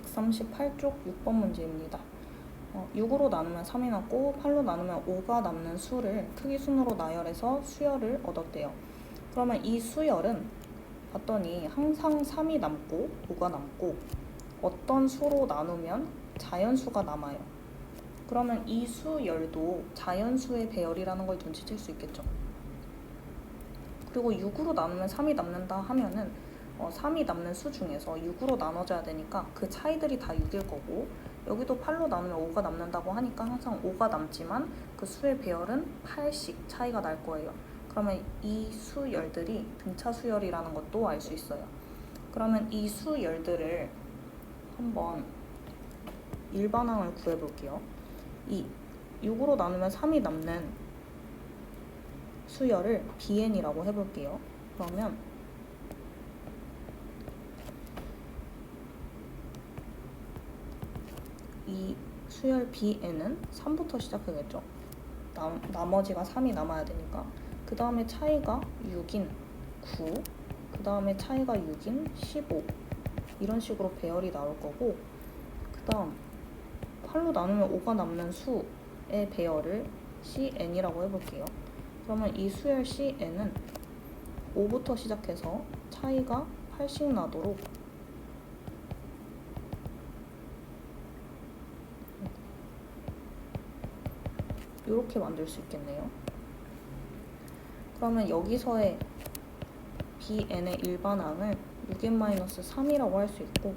138쪽 6번 문제입니다. 어, 6으로 나누면 3이 남고 8로 나누면 5가 남는 수를 크기 순으로 나열해서 수열을 얻었대요. 그러면 이 수열은 봤더니 항상 3이 남고 5가 남고 어떤 수로 나누면 자연수가 남아요. 그러면 이 수열도 자연수의 배열이라는 걸 눈치챌 수 있겠죠. 그리고 6으로 나누면 3이 남는다 하면은 어, 3이 남는 수 중에서 6으로 나눠져야 되니까 그 차이들이 다 6일 거고 여기도 8로 나누면 5가 남는다고 하니까 항상 5가 남지만 그 수의 배열은 8씩 차이가 날 거예요. 그러면 이 수열들이 등차 수열이라는 것도 알 수 있어요. 그러면 이 수열들을 한번 일반항을 구해볼게요. 이 6으로 나누면 3이 남는 수열을 bn이라고 해볼게요. 그러면 이 수열 bn은 3부터 시작하겠죠. 남, 나머지가 3이 남아야 되니까. 그 다음에 차이가 6인 9, 그 다음에 차이가 6인 15 이런 식으로 배열이 나올 거고 그 다음 8로 나누면 5가 남는 수의 배열을 cn이라고 해볼게요. 그러면 이 수열 cn은 5부터 시작해서 차이가 8씩 나도록 이렇게 만들 수 있겠네요. 그러면 여기서의 bn의 일반항을 6n-3이라고 할 수 있고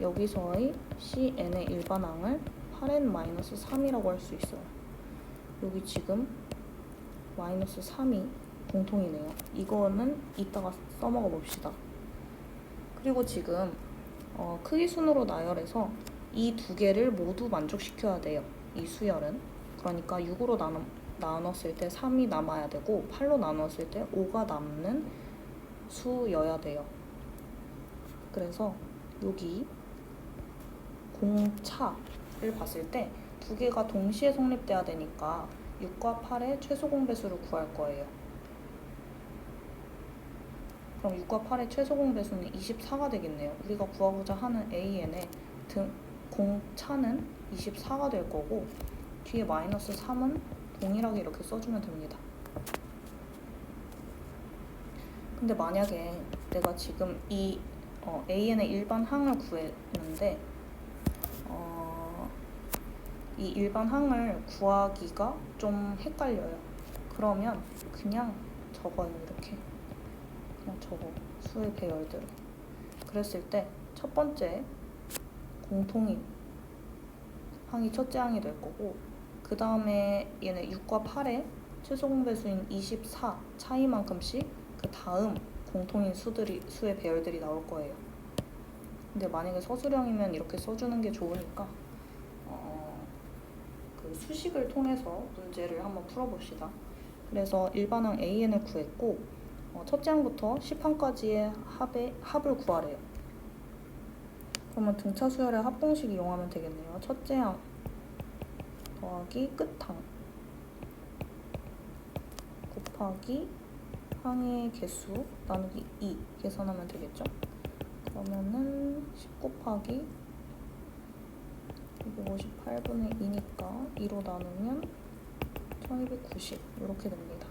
여기서의 cn의 일반항을 8n-3이라고 할 수 있어요. 여기 지금 마이너스 3이 공통이네요. 이거는 이따가 써먹어 봅시다. 그리고 지금 어, 크기 순으로 나열해서 이 두 개를 모두 만족시켜야 돼요. 이 수열은. 그러니까 6으로 나눠, 나눴을 때 3이 남아야 되고 8로 나눴을 때 5가 남는 수여야 돼요. 그래서 여기 공차를 봤을 때 두 개가 동시에 성립돼야 되니까 6과 8의 최소 공배수를 구할 거예요. 그럼 6과 8의 최소 공배수는 24가 되겠네요. 우리가 구하고자 하는 AN의 등 공차는 24가 될 거고 뒤에 마이너스 3은 동일하게 이렇게 써주면 됩니다. 근데 만약에 내가 지금 이 어, AN의 일반 항을 구했는데 어, 이 일반 항을 구하기가 좀 헷갈려요. 그러면 그냥 적어요 이렇게 그냥 적어 수의 배열들을 그랬을 때 첫 번째 공통인 항이 첫째 항이 될 거고 그 다음에 얘네 6과 8의 최소 공배수인 24 차이만큼씩 그 다음 공통인 수들이 수의 배열들이 나올 거예요. 근데 만약에 서술형이면 이렇게 써주는 게 좋으니까 어, 그 수식을 통해서 문제를 한번 풀어봅시다. 그래서 일반항 AN을 구했고 어, 첫째 항부터 10항까지의 합의 합을 구하래요. 그러면 등차 수열의 합공식 이용하면 되겠네요. 첫째 항 더하기 끝항 곱하기 항의 개수 나누기 2 계산하면 되겠죠? 그러면은 10 곱하기 258분의 2니까 2로 나누면 1290 이렇게 됩니다.